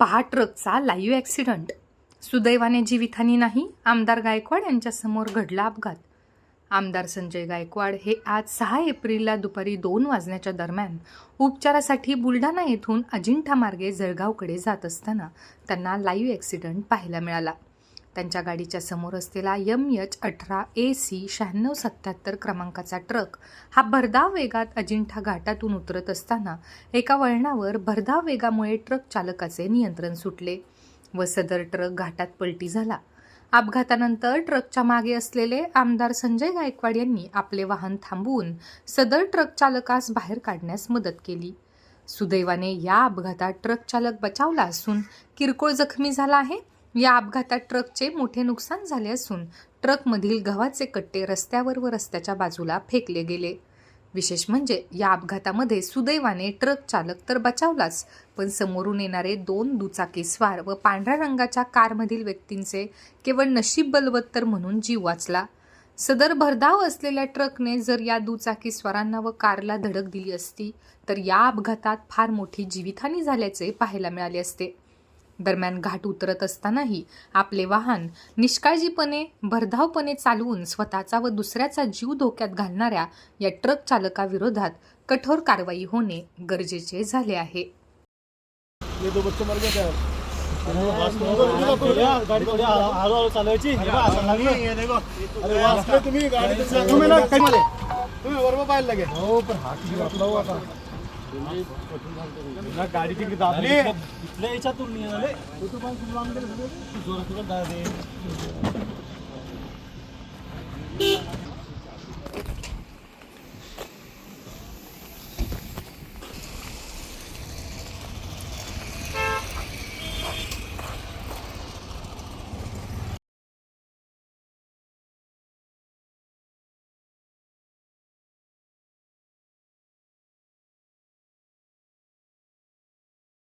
पहा ट्रकचा live accident. सुदैवाने जीवितहानी नाही आमदार गायकवाड यांच्यासमोर घडला अपघात. आमदार संजय गायकवाड हे आज सहा एप्रिलला दुपारी दोन वाजण्याच्या दरम्यान उपचारासाठी बुलढाणा येथून अजिंठा मार्गे जळगावकडे जात असताना त्यांना लाईव्ह ॲक्सिडंट पाहायला मिळाला. त्यांच्या गाडीच्या समोर असलेला यम एच अठरा ए सी शहाण्णव सत्याहत्तर क्रमांकाचा ट्रक हा भरधाव वेगात अजिंठा घाटातून उतरत असताना एका वळणावर भरधाव वेगामुळे ट्रक चालकाचे नियंत्रण सुटले व सदर ट्रक घाटात पलटी झाला. अपघातानंतर ट्रकच्या मागे असलेले आमदार संजय गायकवाड यांनी आपले वाहन थांबवून सदर ट्रक चालकास बाहेर काढण्यास मदत केली. सुदैवाने या अपघातात ट्रक चालक बचावला असून किरकोळ जखमी झाला आहे. या अपघातात ट्रकचे मोठे नुकसान झाले असून ट्रकमधील गव्हाचे कट्टे रस्त्यावर व रस्त्याच्या बाजूला फेकले गेले. विशेष म्हणजे या अपघातामध्ये सुदैवाने ट्रक चालक तर बचावलाच पण समोरून येणारे दोन दुचाकी स्वार व पांढऱ्या रंगाच्या कारमधील व्यक्तींचे केवळ नशीब बलवत्तर म्हणून जीव वाचला. सदर भरधाव असलेल्या ट्रकने जर या दुचाकी स्वारांना व कारला धडक दिली असती तर या अपघातात फार मोठी जीवितहानी झाल्याचे पाहायला मिळाले असते. दरम्यान घाट उतरत असतानाही आपले वाहन निष्काळजीपणे भरधावपणे चालवून स्वतःचा व दुसऱ्याचा जीव धोक्यात घालणाऱ्या या ट्रक चालकाविरोधात कठोर कारवाई होणे गरजेचे झाले आहे. हे तुम्ही गाडी तिकडे दाबली इथल्या याच्यातून निघाले तू पण खूप